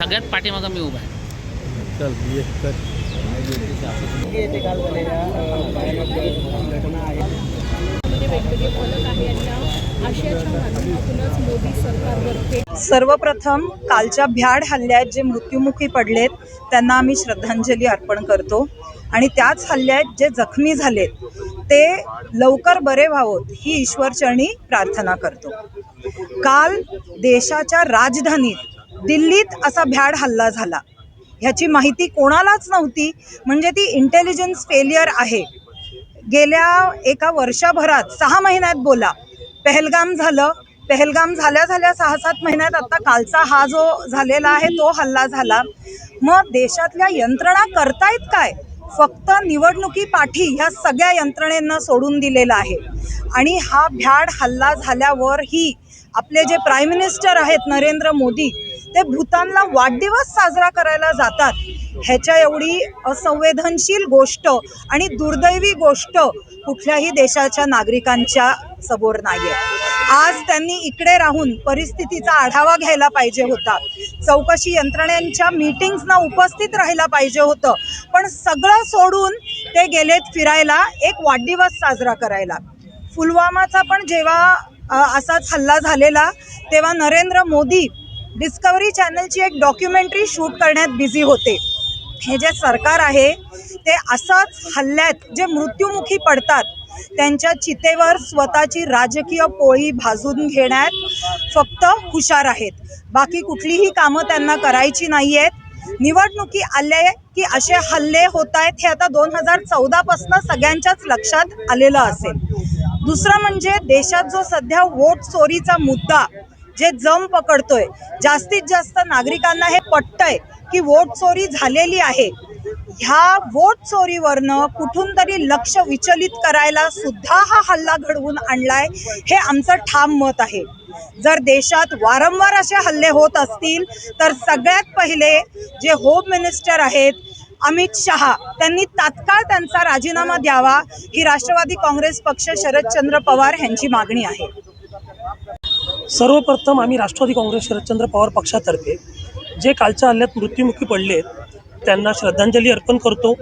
सगळ्यात पाठीमागं मी उभा आहे. चल ये कर सर्वप्रथम कालच्या भ्याड हल्ल्यात जे मृत्युमुखी पडलेत त्यांना आम्ही श्रद्धांजली अर्पण करतो. आणि त्याच हल्ल्यात जे जखमी झालेत ते लवकर बरे व्हावोत ही ईश्वरचरणी प्रार्थना करतो. काल देशाच्या राजधानीत दिल्लीत असा भ्याड हल्ला झाला. ह्याची माहिती कोणालाच नव्हती म्हणजे ती इंटेलिजन्स फेलियर आहे. गेल्या एका वर्षभरात सहा महिन्यात बोला. पहलगाम झालं. पहलगाम झाल्या झाल्या सहा सात महिन्यात आता कालचा हा जो झालेला आहे तो हल्ला झाला. मग देशातल्या यंत्रणा करतायत काय? फक्त निवडणुकीपाठी ह्या सगळ्या यंत्रणेंना सोडून दिलेला आहे. आणि हा भ्याड हल्ला झाल्यावर ही आपले जे प्राईम मिनिस्टर आहेत नरेंद्र मोदी ते भूतानला वाढदिवस साजरा करायला जातात. ह्याच्या एवढी असंवेदनशील गोष्ट आणि दुर्दैवी गोष्ट कुठल्याही देशाच्या नागरिकांच्या समोर नाही आहे आज त्यांनी इकडे राहून परिस्थितीचा आढावा घ्यायला पाहिजे होता. चौकशी यंत्रणेच्या मीटिंग्सना उपस्थित राहायला पाहिजे होतं. पण सगळं सोडून ते गेलेत फिरायला एक वाढदिवस साजरा करायला. पुलवामाचा पण जेव्हा असाच हल्ला झालेला तेव्हा नरेंद्र मोदी डिस्कवरी चॅनलची एक डॉक्युमेंटरी शूट करण्यात बिझी होते. हे जे सरकार आहे ते असंच हल्ल्यात जे मृत्युमुखी पडतात त्यांच्या चितेवर स्वतःची राजकीय पोळी भाजून घेण्यात फक्त हुशार आहेत. बाकी कुठलीही कामं त्यांना करायची नाही आहेत निवडणुकी आले की असे हल्ले होत आहेत हे आता दोन हजार चौदापासनं सगळ्यांच्याच लक्षात आलेलं असेल. दुसरं म्हणजे देशात जो सध्या वोट चोरीचा मुद्दा जे जम पकडतोय जास्तीत जास्त नागरिकांना हे पटतंय की वोट चोरी झालेली आहे. ह्या वोट चोरीवरनं कुठून तरी लक्ष विचलित करायला सुद्धा हा हल्ला घडवून आणलाय हे आमचं ठाम मत आहे. जर देशात वारंवार असे हल्ले होत असतील तर सगळ्यात पहिले जे होम मिनिस्टर आहेत अमित शहा त्यांनी तात्काळ त्यांचा राजीनामा द्यावा ही राष्ट्रवादी काँग्रेस पक्ष शरदचंद्र पवार यांची मागणी आहे. सर्वप्रथम आम्ही राष्ट्रवादी काँग्रेस शरदचंद्र पवार पक्षातर्फे जे कालच्या हल्ल्यात मृत्युमुखी पडले त्यांना श्रद्धांजली अर्पण करतो.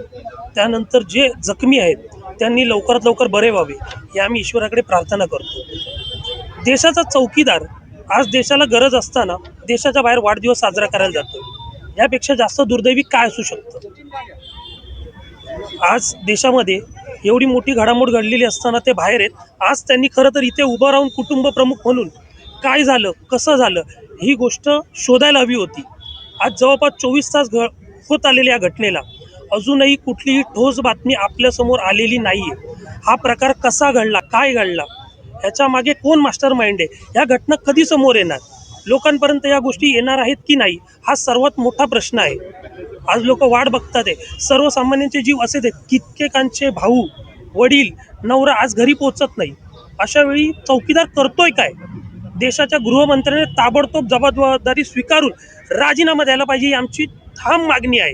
त्यानंतर जे जखमी आहेत त्यांनी लवकरात लवकर बरे व्हावे हे आम्ही ईश्वराकडे प्रार्थना करतो. देशाचा चौकीदार आज देशाला गरज असताना देशाच्या बाहेर वाढदिवस साजरा करायला जातो यापेक्षा जास्त दुर्दैवी काय असू शकतं? आज देशामध्ये एवढी मोठी घडामोड घडलेली असताना ते बाहेर आहेत. आज त्यांनी खरं तर इथे उभं राहून कुटुंब प्रमुख म्हणून काय झालं कसं झालं ही गोष्ट शोधायला हवी होती. आज जवळपास चोवीस तास घ होत आलेल्या या घटनेला. अजूनही कुठलीही ठोस बातमी आपल्यासमोर आलेली नाही आहे हा प्रकार कसा घडला काय घडला ह्याच्या मागे कोण मास्टर माइंड आहे? ह्या घटना कधी समोर येणार? लोकांपर्यंत या गोष्टी येणार आहेत की नाही हा सर्वात मोठा प्रश्न आहे. आज लोक वाट बघतात आहे. सर्वसामान्यांचे जीव असे ते कित्येकांचे भाऊ वडील नवरा आज घरी पोचत नाही. अशावेळी चौकीदार करतोय काय? देशाच्या गृहमंत्र्याने ताबडतोब जबाबदारी स्वीकारून राजीनामा द्यायला पाहिजे ही आमची ठाम मागणी आहे.